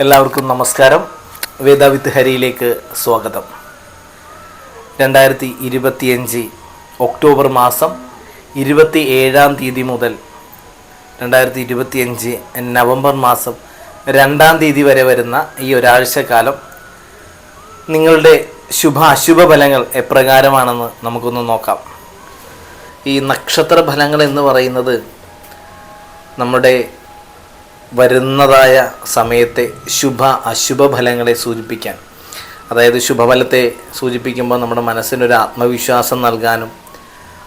എല്ലാവർക്കും നമസ്കാരം. വേദാവിത്ത് ഹരിയിലേക്ക് സ്വാഗതം. രണ്ടായിരത്തി ഇരുപത്തിയഞ്ച് ഒക്ടോബർ മാസം ഇരുപത്തി ഏഴാം തീയതി മുതൽ രണ്ടായിരത്തി ഇരുപത്തിയഞ്ച് നവംബർ മാസം രണ്ടാം തീയതി വരെ വരുന്ന ഈ ഒരാഴ്ചക്കാലം നിങ്ങളുടെ ശുഭ അശുഭ ഫലങ്ങൾ എപ്രകാരമാണെന്ന് നമുക്കൊന്ന് നോക്കാം. ഈ നക്ഷത്ര ഫലങ്ങൾ എന്ന് പറയുന്നത് നമ്മുടെ വരുന്നതായ സമയത്തെ ശുഭ അശുഭ ഫലങ്ങളെ സൂചിപ്പിക്കാൻ. അതായത് ശുഭഫലത്തെ സൂചിപ്പിക്കുമ്പോൾ നമ്മുടെ മനസ്സിനൊരു ആത്മവിശ്വാസം നൽകാനും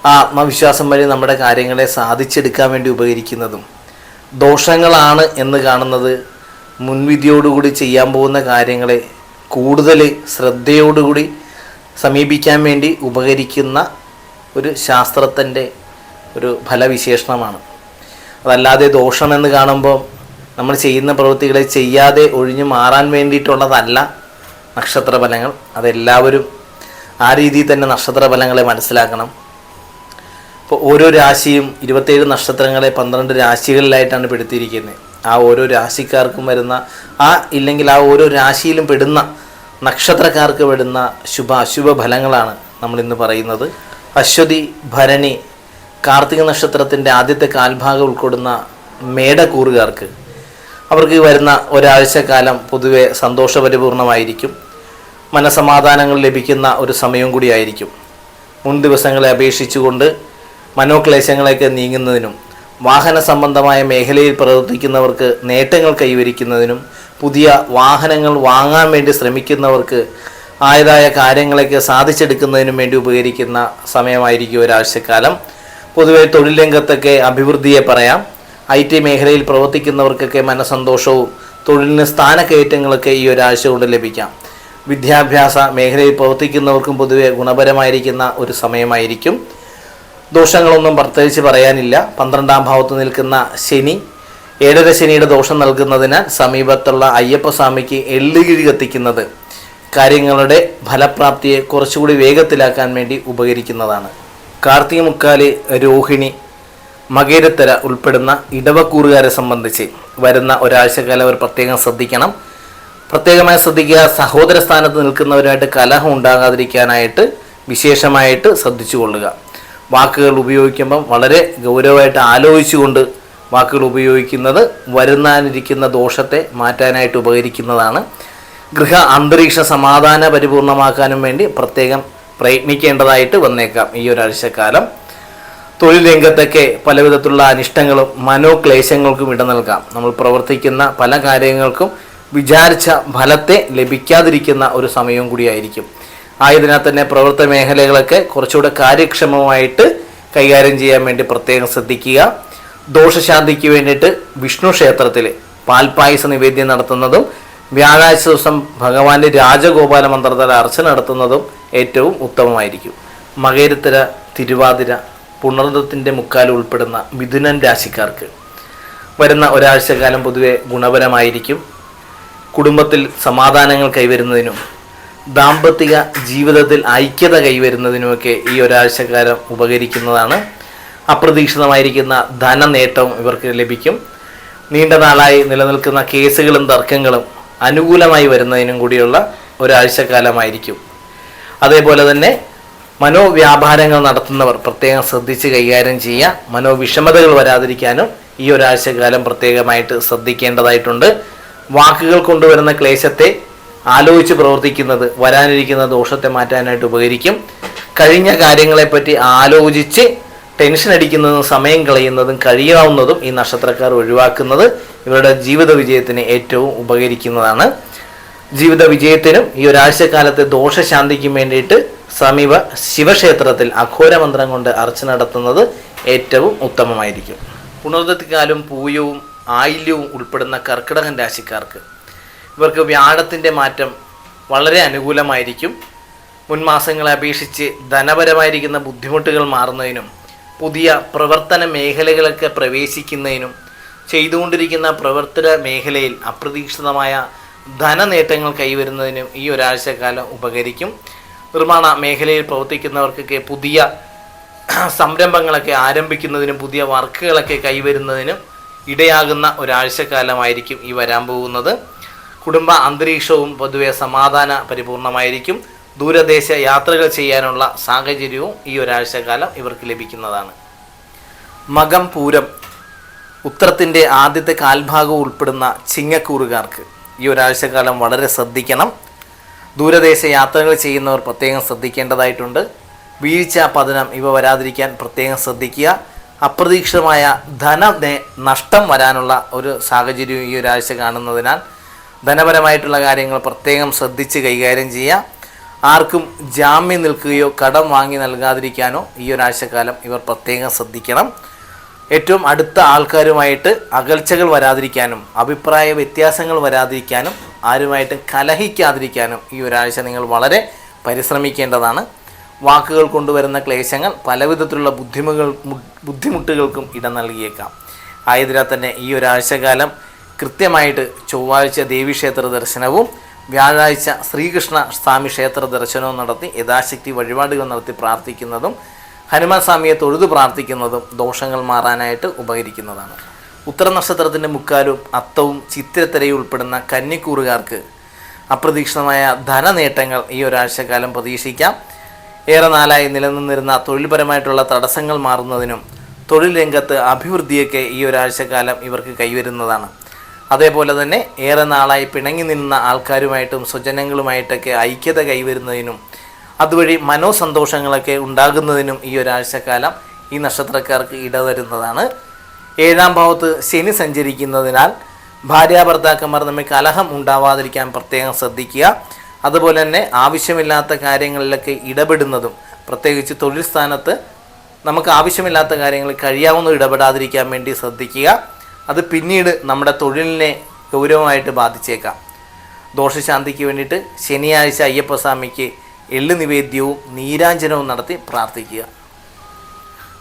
ആ ആത്മവിശ്വാസം വഴി നമ്മുടെ കാര്യങ്ങളെ സാധിച്ചെടുക്കാൻ വേണ്ടി ഉപകരിക്കുന്നതും ദോഷങ്ങളാണ് എന്ന് കാണുന്നത് മുൻവിധിയോടുകൂടി ചെയ്യാൻ പോകുന്ന കാര്യങ്ങളെ കൂടുതൽ ശ്രദ്ധയോടുകൂടി സമീപിക്കാൻ വേണ്ടി ഉപകരിക്കുന്ന ഒരു ശാസ്ത്രത്തിന്റെ ഒരു ഫലവിശേഷണമാണ്. അതല്ലാതെ ദോഷമെന്ന് കാണുമ്പോൾ നമ്മൾ ചെയ്യുന്ന പ്രവൃത്തികളെ ചെയ്യാതെ ഒഴിഞ്ഞു മാറാൻ വേണ്ടിയിട്ടുള്ളതല്ല നക്ഷത്രഫലങ്ങൾ. അതെല്ലാവരും ആ രീതിയിൽ തന്നെ നക്ഷത്രഫലങ്ങളെ മനസ്സിലാക്കണം. ഇപ്പോൾ ഓരോ രാശിയും ഇരുപത്തേഴ് നക്ഷത്രങ്ങളെ പന്ത്രണ്ട് രാശികളിലായിട്ടാണ് പെടുത്തിയിരിക്കുന്നത്. ആ ഓരോ രാശിക്കാർക്കും വരുന്ന ആ ഇല്ലെങ്കിൽ ആ ഓരോ രാശിയിലും പെടുന്ന നക്ഷത്രക്കാർക്ക് പെടുന്ന ശുഭ അശുഭ ഫലങ്ങളാണ് നമ്മൾ ഇന്ന് പറയുന്നത്. അശ്വതി ഭരണി കാർത്തിക നക്ഷത്രത്തിന്റെ ആദ്യത്തെ കാൽഭാഗം ഉൾക്കൊള്ളുന്ന മേടക്കൂറുകാർക്ക് അവർക്ക് വരുന്ന ഒരാഴ്ചക്കാലം പൊതുവെ സന്തോഷപരിപൂർണമായിരിക്കും. മനസമാധാനങ്ങൾ ലഭിക്കുന്ന ഒരു സമയം കൂടിയായിരിക്കും. മുൻ ദിവസങ്ങളെ അപേക്ഷിച്ചുകൊണ്ട് മനോക്ലേശങ്ങളൊക്കെ നീങ്ങുന്നതിനും വാഹന സംബന്ധമായ മേഖലയിൽ പ്രവർത്തിക്കുന്നവർക്ക് നേട്ടങ്ങൾ കൈവരിക്കുന്നതിനും പുതിയ വാഹനങ്ങൾ വാങ്ങാൻ വേണ്ടി ശ്രമിക്കുന്നവർക്ക് ആയതായ കാര്യങ്ങളൊക്കെ സാധിച്ചെടുക്കുന്നതിനും വേണ്ടി ഉപകരിക്കുന്ന സമയമായിരിക്കും ഒരാഴ്ചക്കാലം. പൊതുവെ തൊഴിൽ രംഗത്തൊക്കെ അഭിവൃദ്ധിയെ പറയാം. ഐ ടി മേഖലയിൽ പ്രവർത്തിക്കുന്നവർക്കൊക്കെ മനസ്സന്തോഷവും തൊഴിലിന് സ്ഥാനക്കയറ്റങ്ങളൊക്കെ ഈ ഒരാഴ്ച കൊണ്ട് ലഭിക്കാം. വിദ്യാഭ്യാസ മേഖലയിൽ പ്രവർത്തിക്കുന്നവർക്കും പൊതുവെ ഗുണപരമായിരിക്കുന്ന ഒരു സമയമായിരിക്കും. ദോഷങ്ങളൊന്നും പ്രത്യേകിച്ച് പറയാനില്ല. പന്ത്രണ്ടാം ഭാവത്ത് നിൽക്കുന്ന ശനി ഏഴര ശനിയുടെ ദോഷം നൽകുന്നതിനാൽ സമീപത്തുള്ള അയ്യപ്പസ്വാമിക്ക് എള്ളുകിഴി കത്തിക്കുന്നത് കാര്യങ്ങളുടെ ഫലപ്രാപ്തിയെ കുറച്ചുകൂടി വേഗത്തിലാക്കാൻ വേണ്ടി ഉപകരിക്കുന്നതാണ്. കാർത്തിക മുക്കാൽ രോഹിണി മകേരത്തര ഉൾപ്പെടുന്ന ഇടവക്കൂറുകാരെ സംബന്ധിച്ച് വരുന്ന ഒരാഴ്ചക്കാലം അവർ പ്രത്യേകം ശ്രദ്ധിക്കണം. പ്രത്യേകമായി ശ്രദ്ധിക്കുക സഹോദര സ്ഥാനത്ത് നിൽക്കുന്നവരുമായിട്ട് കലഹം ഉണ്ടാകാതിരിക്കാനായിട്ട് വിശേഷമായിട്ട് ശ്രദ്ധിച്ചു കൊള്ളുക വാക്കുകൾ ഉപയോഗിക്കുമ്പം വളരെ ഗൗരവമായിട്ട് ആലോചിച്ചുകൊണ്ട് വാക്കുകൾ ഉപയോഗിക്കുന്നത് വരുന്നാനിരിക്കുന്ന ദോഷത്തെ മാറ്റാനായിട്ട് ഉപകരിക്കുന്നതാണ്. ഗൃഹ അന്തരീക്ഷ സമാധാന പരിപൂർണമാക്കാനും വേണ്ടി പ്രത്യേകം പ്രയത്നിക്കേണ്ടതായിട്ട് വന്നേക്കാം ഈ ഒരാഴ്ചക്കാലം. തൊഴിൽ രംഗത്തൊക്കെ പലവിധത്തിലുള്ള അനിഷ്ടങ്ങളും മനോക്ലേശങ്ങൾക്കും ഇട നൽകാം. നമ്മൾ പ്രവർത്തിക്കുന്ന പല കാര്യങ്ങൾക്കും വിചാരിച്ച ഫലത്തെ ലഭിക്കാതിരിക്കുന്ന ഒരു സമയവും കൂടിയായിരിക്കും. ആയതിനാൽ തന്നെ പ്രവർത്തന മേഖലകളൊക്കെ കുറച്ചുകൂടെ കാര്യക്ഷമമായിട്ട് കൈകാര്യം ചെയ്യാൻ വേണ്ടി പ്രത്യേകം ശ്രദ്ധിക്കുക. ദോഷശാന്തിക്ക് വേണ്ടിയിട്ട് വിഷ്ണു ക്ഷേത്രത്തിൽ പാൽപായസ നിവേദ്യം നടത്തുന്നതും വ്യാഴാഴ്ച ദിവസം ഭഗവാന്റെ രാജഗോപാല മന്ത്രത്തിൽ അർച്ച നടത്തുന്നതും ഏറ്റവും ഉത്തമമായിരിക്കും. മകേരത്തിര തിരുവാതിര പുണർന്നത്തിന്റെ മുക്കാൽ ഉൾപ്പെടുന്ന മിഥുനൻ രാശിക്കാർക്ക് വരുന്ന ഒരാഴ്ചക്കാലം പൊതുവെ ഗുണപരമായിരിക്കും. കുടുംബത്തിൽ സമാധാനങ്ങൾ കൈവരുന്നതിനും ദാമ്പത്തിക ജീവിതത്തിൽ ഐക്യത കൈവരുന്നതിനുമൊക്കെ ഈ ഒരാഴ്ചക്കാലം ഉപകരിക്കുന്നതാണ്. അപ്രതീക്ഷിതമായിരിക്കുന്ന ധനനേട്ടവും ഇവർക്ക് ലഭിക്കും. നീണ്ട നാളായി നിലനിൽക്കുന്ന കേസുകളും തർക്കങ്ങളും അനുകൂലമായി വരുന്നതിനും കൂടിയുള്ള ഒരാഴ്ചക്കാലമായിരിക്കും അതേപോലെ തന്നെ മനോവ്യാപാരങ്ങൾ നടത്തുന്നവർ പ്രത്യേകം ശ്രദ്ധിച്ച് കൈകാര്യം ചെയ്യുക. മനോവിഷമതകൾ വരാതിരിക്കാനും ഈ ഒരാഴ്ചക്കാലം പ്രത്യേകമായിട്ട് ശ്രദ്ധിക്കേണ്ടതായിട്ടുണ്ട്. വാക്കുകൾ കൊണ്ടുവരുന്ന ക്ലേശത്തെ ആലോചിച്ച് പ്രവർത്തിക്കുന്നത് വരാനിരിക്കുന്ന ദോഷത്തെ മാറ്റാനായിട്ട് ഉപകരിക്കും. കഴിഞ്ഞ കാര്യങ്ങളെപ്പറ്റി ആലോചിച്ച് ടെൻഷൻ അടിക്കുന്നതും സമയം കളയുന്നതും കഴിയാവുന്നതും ഈ നക്ഷത്രക്കാർ ഒഴിവാക്കുന്നത് ഇവരുടെ ജീവിത വിജയത്തിന് ഏറ്റവും ഉപകരിക്കുന്നതാണ്. ജീവിത വിജയത്തിനും ഈ ഒരാഴ്ചക്കാലത്തെ ദോഷശാന്തിക്കും വേണ്ടിയിട്ട് സമീപ ശിവക്ഷേത്രത്തിൽ അഘോരമന്ത്രം കൊണ്ട് അർച്ച നടത്തുന്നത് ഏറ്റവും ഉത്തമമായിരിക്കും. പുണർദത്തിക്കാലും പൂയവും ആയില്യവും ഉൾപ്പെടുന്ന കർക്കിടകൻ രാശിക്കാർക്ക് ഇവർക്ക് വ്യാഴത്തിന്റെ മാറ്റം വളരെ അനുകൂലമായിരിക്കും. മുൻമാസങ്ങളെ അപേക്ഷിച്ച് ധനപരമായിരിക്കുന്ന ബുദ്ധിമുട്ടുകൾ മാറുന്നതിനും പുതിയ പ്രവർത്തന മേഖലകളൊക്കെ പ്രവേശിക്കുന്നതിനും ചെയ്തുകൊണ്ടിരിക്കുന്ന പ്രവർത്തന മേഖലയിൽ അപ്രതീക്ഷിതമായ ധനനേട്ടങ്ങൾ കൈവരുന്നതിനും ഈ ഒരാഴ്ചക്കാലം ഉപകരിക്കും. നിർമ്മാണ മേഖലയിൽ പ്രവർത്തിക്കുന്നവർക്കൊക്കെ പുതിയ സംരംഭങ്ങളൊക്കെ ആരംഭിക്കുന്നതിനും പുതിയ വർക്കുകളൊക്കെ കൈവരുന്നതിനും ഇടയാകുന്ന ഒരാഴ്ചക്കാലമായിരിക്കും ഈ വരാൻ പോകുന്നത്. കുടുംബ അന്തരീക്ഷവും പൊതുവെ സമാധാന പരിപൂർണമായിരിക്കും. ദൂരദേശ യാത്രകൾ ചെയ്യാനുള്ള സാഹചര്യവും ഈ ഒരാഴ്ചക്കാലം ഇവർക്ക് ലഭിക്കുന്നതാണ്. മകം പൂരം ഉത്തരത്തിന്റെ ആദ്യത്തെ കാൽഭാഗം ഉൾപ്പെടുന്ന ചിങ്ങക്കൂറുകാർക്ക് ഈ ഒരാഴ്ചക്കാലം വളരെ ശ്രദ്ധിക്കണം. ദൂരദേശ യാത്രകൾ ചെയ്യുന്നവർ പ്രത്യേകം ശ്രദ്ധിക്കേണ്ടതായിട്ടുണ്ട്. വീഴ്ച പതനം ഇവ വരാതിരിക്കാൻ പ്രത്യേകം ശ്രദ്ധിക്കുക. അപ്രതീക്ഷിതമായ ധന നഷ്ടം വരാനുള്ള ഒരു സാഹചര്യം ഈ ഒരാഴ്ച കാണുന്നതിനാൽ ധനപരമായിട്ടുള്ള കാര്യങ്ങൾ പ്രത്യേകം ശ്രദ്ധിച്ച് കൈകാര്യം ചെയ്യുക. ആർക്കും ജാമ്യം നിൽക്കുകയോ കടം വാങ്ങി നൽകാതിരിക്കാനോ ഈ ഒരാഴ്ചക്കാലം ഇവർ പ്രത്യേകം ശ്രദ്ധിക്കണം. ഏറ്റവും അടുത്ത ആൾക്കാരുമായിട്ട് അകൽച്ചകൾ വരാതിരിക്കാനും അഭിപ്രായ വ്യത്യാസങ്ങൾ വരാതിരിക്കാനും ആരുമായിട്ടും കലഹിക്കാതിരിക്കാനും ഈ ഒരാഴ്ച നിങ്ങൾ വളരെ പരിശ്രമിക്കേണ്ടതാണ്. വാക്കുകൾ കൊണ്ടുവരുന്ന ക്ലേശങ്ങൾ പലവിധത്തിലുള്ള ബുദ്ധിമുകൾ ബുദ്ധിമുട്ടുകൾക്കും ഇടം നൽകിയേക്കാം. ആയതിനാൽ തന്നെ ഈ ഒരാഴ്ചകാലം കൃത്യമായിട്ട് ചൊവ്വാഴ്ച ദേവീക്ഷേത്ര ദർശനവും വ്യാഴാഴ്ച ശ്രീകൃഷ്ണ സ്വാമി ക്ഷേത്ര ദർശനവും നടത്തി യഥാശക്തി വഴിപാടുകൾ നടത്തി പ്രാർത്ഥിക്കുന്നതും ഹനുമാൻ സ്വാമിയെ തൊഴുതു പ്രാർത്ഥിക്കുന്നതും ദോഷങ്ങൾ മാറാനായിട്ട് ഉപകരിക്കുന്നതാണ്. ഉത്തര നക്ഷത്രത്തിന്റെ മുക്കാലും അത്തവും ചിത്രത്തരയും ഉൾപ്പെടുന്ന കന്നിക്കൂറുകാർക്ക് അപ്രതീക്ഷിതമായ ധനനേട്ടങ്ങൾ ഈ ഒരാഴ്ചക്കാലം പ്രതീക്ഷിക്കാം. ഏറെ നാളായി നിലനിന്നിരുന്ന തൊഴിൽപരമായിട്ടുള്ള തടസ്സങ്ങൾ മാറുന്നതിനും തൊഴിൽ രംഗത്ത് അഭിവൃദ്ധിയൊക്കെ ഈ ഒരാഴ്ചക്കാലം ഇവർക്ക് കൈവരുന്നതാണ്. അതേപോലെ തന്നെ ഏറെ നാളായി പിണങ്ങി നിന്ന ആൾക്കാരുമായിട്ടും സ്വജനങ്ങളുമായിട്ടൊക്കെ ഐക്യത കൈവരുന്നതിനും അതുവഴി മനോസന്തോഷങ്ങളൊക്കെ ഉണ്ടാകുന്നതിനും ഈ ഒരാഴ്ചക്കാലം ഈ നക്ഷത്രക്കാർക്ക് ഇടവരുന്നതാണ്. ഏഴാം ഭാവത്ത് ശനി സഞ്ചരിക്കുന്നതിനാൽ ഭാര്യാഭർത്താക്കന്മാർ തമ്മിൽ കലഹം ഉണ്ടാവാതിരിക്കാൻ പ്രത്യേകം ശ്രദ്ധിക്കുക. അതുപോലെ തന്നെ ആവശ്യമില്ലാത്ത കാര്യങ്ങളിലൊക്കെ ഇടപെടുന്നതും പ്രത്യേകിച്ച് തൊഴിൽ സ്ഥാനത്ത് നമുക്ക് ആവശ്യമില്ലാത്ത കാര്യങ്ങൾ കഴിയാവുന്ന ഇടപെടാതിരിക്കാൻ വേണ്ടി ശ്രദ്ധിക്കുക. അത് പിന്നീട് നമ്മുടെ തൊഴിലിനെ ഗൗരവമായിട്ട് ബാധിച്ചേക്കാം. ദോഷശാന്തിക്ക് വേണ്ടിയിട്ട് ശനിയാഴ്ച അയ്യപ്പസ്വാമിക്ക് എള്ളു നിവേദ്യവും നീരാഞ്ജനവും നടത്തി പ്രാർത്ഥിക്കുക.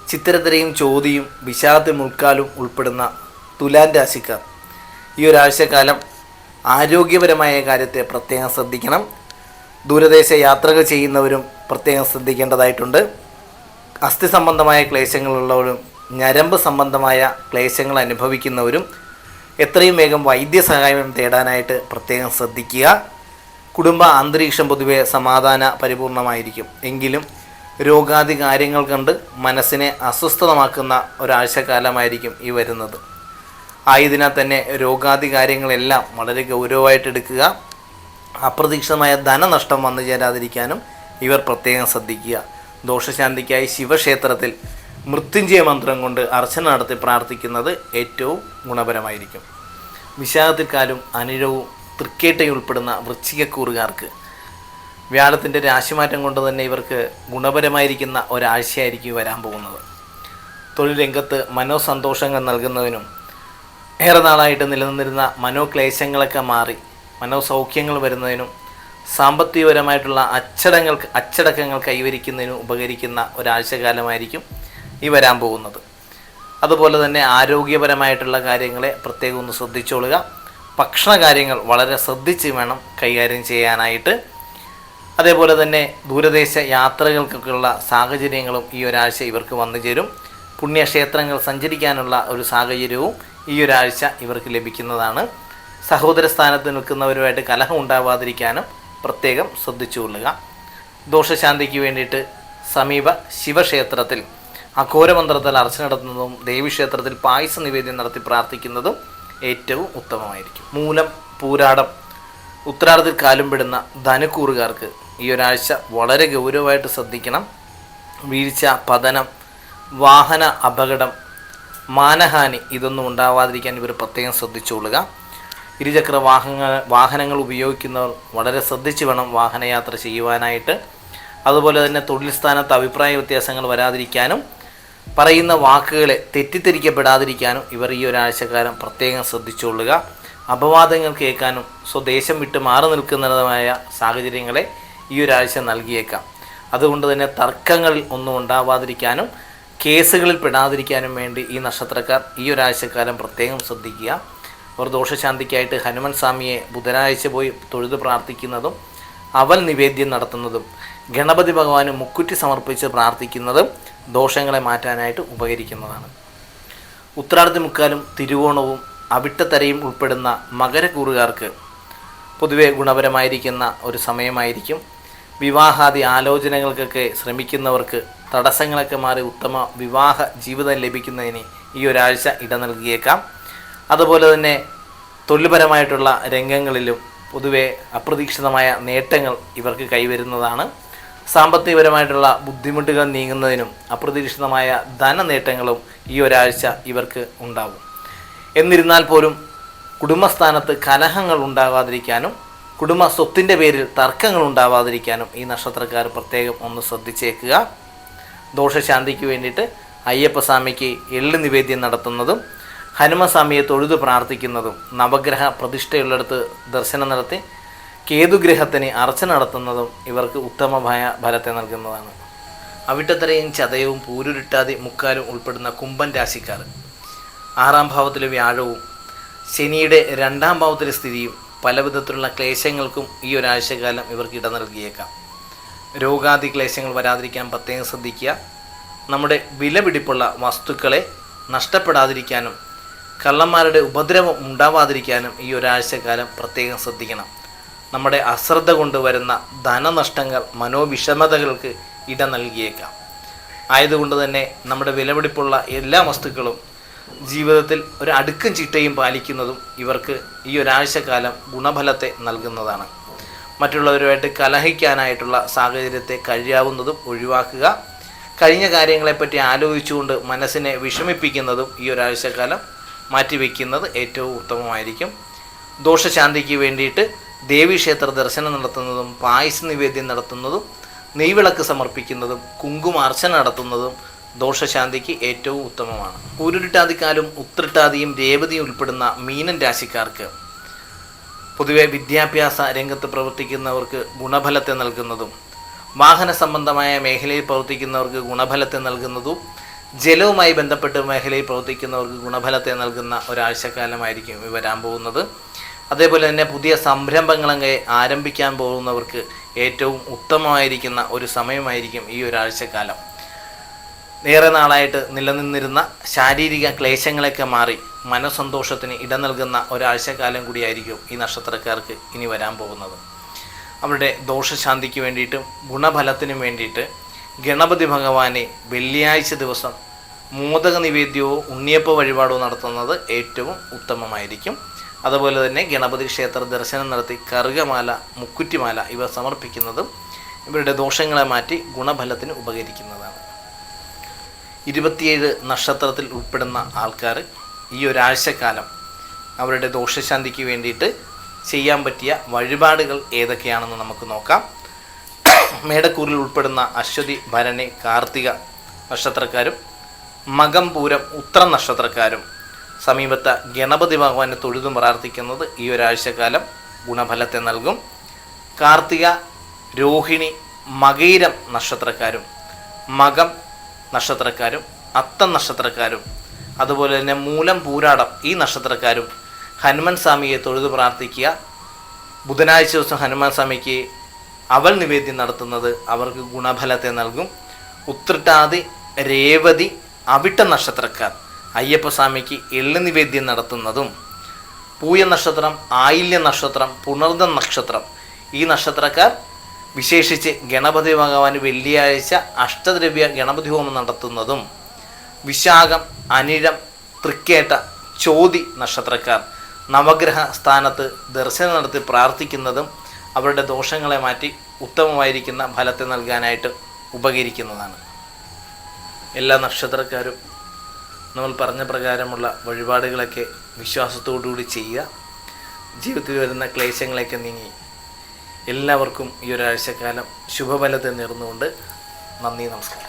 ചിത്രത്തിരയും ചോതിയും വിഷാദത്തിൽ മുൾക്കാലും ഉൾപ്പെടുന്ന തുലാൻ രാശിക്കാർ ഈ ഒരാഴ്ചക്കാലം ആരോഗ്യപരമായ കാര്യത്തെ പ്രത്യേകം ശ്രദ്ധിക്കണം. ദൂരദേശ യാത്രകൾ ചെയ്യുന്നവരും പ്രത്യേകം ശ്രദ്ധിക്കേണ്ടതായിട്ടുണ്ട്. അസ്ഥി സംബന്ധമായ ക്ലേശങ്ങളുള്ളവരും ഞരമ്പ് സംബന്ധമായ ക്ലേശങ്ങൾ അനുഭവിക്കുന്നവരും എത്രയും വേഗം വൈദ്യസഹായം തേടാനായിട്ട് പ്രത്യേകം ശ്രദ്ധിക്കുക. കുടുംബ അന്തരീക്ഷം പൊതുവെ സമാധാന പരിപൂർണമായിരിക്കും. എങ്കിലും രോഗാദി കാര്യങ്ങൾ കണ്ട് മനസ്സിനെ അസ്വസ്ഥമാക്കുന്ന ഒരാഴ്ചക്കാലമായിരിക്കും ഈ വരുന്നത്. ആയതിനാൽ തന്നെ രോഗാദി കാര്യങ്ങളെല്ലാം വളരെ ഗൗരവമായിട്ട് എടുക്കുക അപ്രതീക്ഷിതമായ ധനനഷ്ടം വന്നു ചേരാതിരിക്കാനും ഇവർ പ്രത്യേകം ശ്രദ്ധിക്കുക. ദോഷശാന്തിക്കായി ശിവക്ഷേത്രത്തിൽ മൃത്യുഞ്ജയ മന്ത്രം കൊണ്ട് അർച്ചന നടത്തി പ്രാർത്ഥിക്കുന്നത് ഏറ്റവും ഗുണപരമായിരിക്കും. വിശാഖത്തിൽക്കാലും അനിഴവും തൃക്കേട്ടയും ഉൾപ്പെടുന്ന വൃശ്ചികക്കൂറുകാർക്ക് വ്യാഴത്തിന്റെ രാശിമാറ്റം കൊണ്ട് തന്നെ ഇവർക്ക് ഗുണപരമായിരിക്കുന്ന ഒരാഴ്ചയായിരിക്കും വരാൻ പോകുന്നത്. തൊഴിൽ രംഗത്ത് മനോസന്തോഷങ്ങൾ നൽകുന്നതിനും ഏറെ നാളായിട്ട് നിലനിന്നിരുന്ന മനോക്ലേശങ്ങളൊക്കെ മാറി മനോസൗഖ്യങ്ങൾ വരുന്നതിനും സാമ്പത്തികപരമായിട്ടുള്ള അച്ചടങ്ങൾ അച്ചടക്കങ്ങൾ കൈവരിക്കുന്നതിനും ഉപകരിക്കുന്ന ഒരാഴ്ചകാലമായിരിക്കും ഈ വരാൻ പോകുന്നത്. അതുപോലെ തന്നെ ആരോഗ്യപരമായിട്ടുള്ള കാര്യങ്ങളെ പ്രത്യേകം ഒന്ന് ശ്രദ്ധിച്ചോളുക. ഭക്ഷണ കാര്യങ്ങൾ വളരെ ശ്രദ്ധിച്ച് വേണം കൈകാര്യം ചെയ്യാനായിട്ട്. അതേപോലെ തന്നെ ദൂരദേശ യാത്രകൾക്കൊക്കെയുള്ള സാഹചര്യങ്ങളും ഈ ഒരാഴ്ച ഇവർക്ക് വന്നു ചേരും. പുണ്യക്ഷേത്രങ്ങൾ സഞ്ചരിക്കാനുള്ള ഒരു സാഹചര്യവും ഈ ഒരാഴ്ച ഇവർക്ക് ലഭിക്കുന്നതാണ്. സഹോദര സ്ഥാനത്ത് നിൽക്കുന്നവരുമായിട്ട് കലഹം ഉണ്ടാവാതിരിക്കാനും പ്രത്യേകം ശ്രദ്ധിച്ചുകൊള്ളുക ദോഷശാന്തിക്ക് വേണ്ടിയിട്ട് സമീപ ശിവക്ഷേത്രത്തിൽ അഘോരമന്ത്രത്തിൽ അർച്ചന നടത്തുന്നതും ദേവീക്ഷേത്രത്തിൽ പായസ നിവേദ്യം നടത്തി പ്രാർത്ഥിക്കുന്നതും ഏറ്റവും ഉത്തമമായിരിക്കും. മൂലം പൂരാടം. ഉത്തരാർദ്ധത്തിൽ കാലും പെടുന്ന ധനക്കൂറുകാർക്ക് ഈ ഒരാഴ്ച വളരെ ഗൗരവമായിട്ട് ശ്രദ്ധിക്കണം. വീഴ്ച പതനം വാഹന അപകടം മാനഹാനി ഇതൊന്നും ഉണ്ടാവാതിരിക്കാൻ ഇവർ പ്രത്യേകം ശ്രദ്ധിച്ചുകൊള്ളുക ഇരുചക്ര വാഹനങ്ങൾ വാഹനങ്ങൾ ഉപയോഗിക്കുന്നവർ വളരെ ശ്രദ്ധിച്ച് വേണം വാഹനയാത്ര ചെയ്യുവാനായിട്ട്. അതുപോലെ തന്നെ തൊഴിൽ സ്ഥാനത്ത് അഭിപ്രായ വ്യത്യാസങ്ങൾ വരാതിരിക്കാനും പറയുന്ന വാക്കുകളെ തെറ്റിദ്ധരിക്കപ്പെടാതിരിക്കാനും ഇവർ ഈ ഒരാഴ്ചക്കാലം പ്രത്യേകം ശ്രദ്ധിച്ചുകൊള്ളുക. അപവാദങ്ങൾ കേൾക്കാനും സ്വദേശം വിട്ട് മാറി നിൽക്കുന്നതുമായ സാഹചര്യങ്ങളെ ഈ ഒരാഴ്ച നൽകിയേക്കാം. അതുകൊണ്ട് തന്നെ തർക്കങ്ങളിൽ ഒന്നും ഉണ്ടാവാതിരിക്കാനും കേസുകളിൽ പെടാതിരിക്കാനും വേണ്ടി ഈ നക്ഷത്രക്കാർ ഈ ഒരാഴ്ചക്കാലം പ്രത്യേകം ശ്രദ്ധിക്കുക. അവർ ദോഷശാന്തിക്കായിട്ട് ഹനുമൻ സ്വാമിയെ ബുധനാഴ്ച പോയി തൊഴുത് പ്രാർത്ഥിക്കുന്നതും അവൽ നിവേദ്യം നടത്തുന്നതും ഗണപതി ഭഗവാന് മുക്കുറ്റി സമർപ്പിച്ച് പ്രാർത്ഥിക്കുന്നതും ദോഷങ്ങളെ മാറ്റാനായിട്ട് ഉപകരിക്കുന്നതാണ്. ഉത്രാടത്തി മുക്കാലും തിരുവോണവും അവിട്ടത്തരയും ഉൾപ്പെടുന്ന മകരക്കൂറുകാർക്ക് പൊതുവെ ഗുണപരമായിരിക്കുന്ന ഒരു സമയമായിരിക്കും. വിവാഹാദി ആലോചനകൾക്കൊക്കെ ശ്രമിക്കുന്നവർക്ക് തടസ്സങ്ങളൊക്കെ മാറി ഉത്തമ വിവാഹ ജീവിതം ലഭിക്കുന്നതിന് ഈ ഒരാഴ്ച ഇട നൽകിയേക്കാം. അതുപോലെ തന്നെ തൊഴിൽപരമായിട്ടുള്ള രംഗങ്ങളിലും പൊതുവെ അപ്രതീക്ഷിതമായ നേട്ടങ്ങൾ ഇവർക്ക് കൈവരുന്നതാണ്. സാമ്പത്തികപരമായിട്ടുള്ള ബുദ്ധിമുട്ടുകൾ നീങ്ങുന്നതിനും അപ്രതീക്ഷിതമായ ധനനേട്ടങ്ങളും ഈ ഒരാഴ്ച ഇവർക്ക് ഉണ്ടാകും എന്നിരുന്നാൽ പോലും കുടുംബസ്ഥാനത്ത് കലഹങ്ങൾ ഉണ്ടാകാതിരിക്കാനും കുടുംബ സ്വത്തിന്റെ പേരിൽ തർക്കങ്ങൾ ഉണ്ടാവാതിരിക്കാനും ഈ നക്ഷത്രക്കാർ പ്രത്യേകം ഒന്ന് ശ്രദ്ധിച്ചേക്കുക. ദോഷശാന്തിക്ക് വേണ്ടിയിട്ട് അയ്യപ്പസ്വാമിക്ക് എള്ളു നിവേദ്യം നടത്തുന്നതും ഹനുമസ്വാമിയെ തൊഴുതു പ്രാർത്ഥിക്കുന്നതും നവഗ്രഹ പ്രതിഷ്ഠയുള്ളിടത്ത് ദർശനം നടത്തി കേതുഗ്രഹത്തിന് അർച്ച നടത്തുന്നതും ഇവർക്ക് ഉത്തമമായ ഫലത്തെ നൽകുന്നതാണ്. അവിട്ടത്തരയും ചതയവും പൂരുരുട്ടാതി മുക്കാലും ഉൾപ്പെടുന്ന കുംഭൻ രാശിക്കാർ. ആറാം ഭാവത്തിലെ വ്യാഴവും ശനിയുടെ രണ്ടാം ഭാവത്തിലെ സ്ഥിതിയും പല വിധത്തിലുള്ള ക്ലേശങ്ങൾക്കും ഈ ഒരാഴ്ചക്കാലം ഇവർക്ക് ഇട നൽകിയേക്കാം. രോഗാദി ക്ലേശങ്ങൾ വരാതിരിക്കാൻ പ്രത്യേകം ശ്രദ്ധിക്കുക. നമ്മുടെ വിലപിടിപ്പുള്ള വസ്തുക്കളെ നഷ്ടപ്പെടാതിരിക്കാനും കള്ളന്മാരുടെ ഉപദ്രവം ഉണ്ടാവാതിരിക്കാനും ഈ ഒരാഴ്ചക്കാലം പ്രത്യേകം ശ്രദ്ധിക്കണം. നമ്മുടെ അശ്രദ്ധ കൊണ്ടുവരുന്ന ധനനഷ്ടങ്ങൾ മനോവിഷമതകൾക്ക് ഇട നൽകിയേക്കാം. ആയതുകൊണ്ട് തന്നെ നമ്മുടെ വിലപിടിപ്പുള്ള എല്ലാ വസ്തുക്കളും ജീവിതത്തിൽ ഒരു അടുക്കും ചിട്ടയും പാലിക്കുന്നതും ഇവർക്ക് ഈ ഒരാഴ്ചക്കാലം ഗുണഫലത്തെ നൽകുന്നതാണ്. മറ്റുള്ളവരുമായിട്ട് കലഹിക്കാനായിട്ടുള്ള സാഹചര്യത്തെ കഴിയാവുന്നതും ഒഴിവാക്കുക കഴിഞ്ഞ കാര്യങ്ങളെപ്പറ്റി ആലോചിച്ചുകൊണ്ട് മനസ്സിനെ വിഷമിപ്പിക്കുന്നതും ഈ ഒരാഴ്ചക്കാലം മാറ്റിവെക്കുന്നത് ഏറ്റവും ഉത്തമമായിരിക്കും. ദോഷശാന്തിക്ക് വേണ്ടിയിട്ട് ദേവീക്ഷേത്ര ദർശനം നടത്തുന്നതും പായസ നിവേദ്യം നടത്തുന്നതും നെയ്വിളക്ക് സമർപ്പിക്കുന്നതും കുങ്കുമാർച്ചന നടത്തുന്നതും ദോഷശാന്തിക്ക് ഏറ്റവും ഉത്തമമാണ്. ഉരുട്ടാതിക്കാലും ഉത്രട്ടാതിയും രേവതിയും ഉൾപ്പെടുന്ന മീനൻ രാശിക്കാർക്ക് പൊതുവെ വിദ്യാഭ്യാസ രംഗത്ത് പ്രവർത്തിക്കുന്നവർക്ക് ഗുണഫലത്തെ നൽകുന്നതും വാഹന സംബന്ധമായ മേഖലയിൽ പ്രവർത്തിക്കുന്നവർക്ക് ഗുണഫലത്തെ നൽകുന്നതും ജലവുമായി ബന്ധപ്പെട്ട് മേഖലയിൽ പ്രവർത്തിക്കുന്നവർക്ക് ഗുണഫലത്തെ നൽകുന്ന ഒരാഴ്ചക്കാലമായിരിക്കും ഇവ വരാൻ പോകുന്നത്. അതേപോലെ തന്നെ പുതിയ സംരംഭങ്ങളൊക്കെ ആരംഭിക്കാൻ പോകുന്നവർക്ക് ഏറ്റവും ഉത്തമമായിരിക്കുന്ന ഒരു സമയമായിരിക്കും ഈ ഒരാഴ്ചക്കാലം. ഏറെ നാളായിട്ട് നിലനിന്നിരുന്ന ശാരീരിക ക്ലേശങ്ങളൊക്കെ മാറി മനസ്സന്തോഷത്തിന് ഇട നൽകുന്ന ഒരാഴ്ചക്കാലം കൂടിയായിരിക്കും ഈ നക്ഷത്രക്കാർക്ക് ഇനി വരാൻ പോകുന്നത്. അവരുടെ ദോഷശാന്തിക്ക് വേണ്ടിയിട്ടും ഗുണഫലത്തിനും വേണ്ടിയിട്ട് ഗണപതി ഭഗവാനെ വെള്ളിയാഴ്ച ദിവസം മോദക നിവേദ്യവും ഉണ്ണിയപ്പ വഴിപാടോ നടത്തുന്നത് ഏറ്റവും ഉത്തമമായിരിക്കും. അതുപോലെ തന്നെ ഗണപതി ക്ഷേത്ര ദർശനം നടത്തി കറുകമാല മുക്കുറ്റിമാല ഇവ സമർപ്പിക്കുന്നതും ഇവരുടെ ദോഷങ്ങളെ മാറ്റി ഗുണഫലത്തിന് ഉപകരിക്കുന്നതാണ്. ഇരുപത്തിയേഴ് നക്ഷത്രത്തിൽ ഉൾപ്പെടുന്ന ആൾക്കാർ ഈ ഒരാഴ്ചക്കാലം അവരുടെ ദോഷശാന്തിക്ക് വേണ്ടിയിട്ട് ചെയ്യാൻ പറ്റിയ വഴിപാടുകൾ ഏതൊക്കെയാണെന്ന് നമുക്ക് നോക്കാം. മേടക്കൂറിൽ ഉൾപ്പെടുന്ന അശ്വതി ഭരണി കാർത്തിക നക്ഷത്രക്കാരും മകം പൂരം ഉത്ര നക്ഷത്രക്കാരും സമീപത്തെ ഗണപതി ഭഗവാനെ തൊഴുതും പ്രാർത്ഥിക്കുന്നത് ഈ ഒരാഴ്ചക്കാലം ഗുണഫലത്തെ നൽകും. കാർത്തിക രോഹിണി മകൈരം നക്ഷത്രക്കാരും മകം നക്ഷത്രക്കാരും അത്തം നക്ഷത്രക്കാരും അതുപോലെ തന്നെ മൂലം പൂരാടം ഈ നക്ഷത്രക്കാരും ഹനുമാൻ സ്വാമിയെ തൊഴുതു പ്രാർത്ഥിക്കുക. ബുധനാഴ്ച ദിവസം ഹനുമാൻ സ്വാമിക്ക് അവൽ നിവേദ്യം നടത്തുന്നത് അവർക്ക് ഗുണഫലത്തെ നൽകും. ഉത്രട്ടാതി രേവതി അവിട്ട നക്ഷത്രക്കാർ. അയ്യപ്പസ്വാമിക്ക് എള്ളു നിവേദ്യം നടത്തുന്നതും പൂയ നക്ഷത്രം ആയില്യ നക്ഷത്രം പുണർദ നക്ഷത്രം. ഈ നക്ഷത്രക്കാർ വിശേഷിച്ച് ഗണപതി ഭഗവാന് വെള്ളിയാഴ്ച അഷ്ടദ്രവ്യ ഗണപതി ഹോമം നടത്തുന്നതും വിശാഖം അനിഴം തൃക്കേട്ട ചോതി നക്ഷത്രക്കാർ നവഗ്രഹ സ്ഥാനത്ത് ദർശനം നടത്തി പ്രാർത്ഥിക്കുന്നതും അവരുടെ ദോഷങ്ങളെ മാറ്റി ഉത്തമമായിരിക്കുന്ന ഫലത്തെ നൽകാനായിട്ട് ഉപകരിക്കുന്നതാണ്. എല്ലാ നക്ഷത്രക്കാരും നമ്മൾ പറഞ്ഞ പ്രകാരമുള്ള വഴിപാടുകളൊക്കെ വിശ്വാസത്തോടുകൂടി ചെയ്യുക. ജീവിതത്തിൽ വരുന്ന ക്ലേശങ്ങളൊക്കെ നീങ്ങി. എല്ലാവർക്കും ഈ ഒരാഴ്ചക്കാലം ശുഭഫലത്തെ നേർന്നുകൊണ്ട് നന്ദി നമസ്കാരം.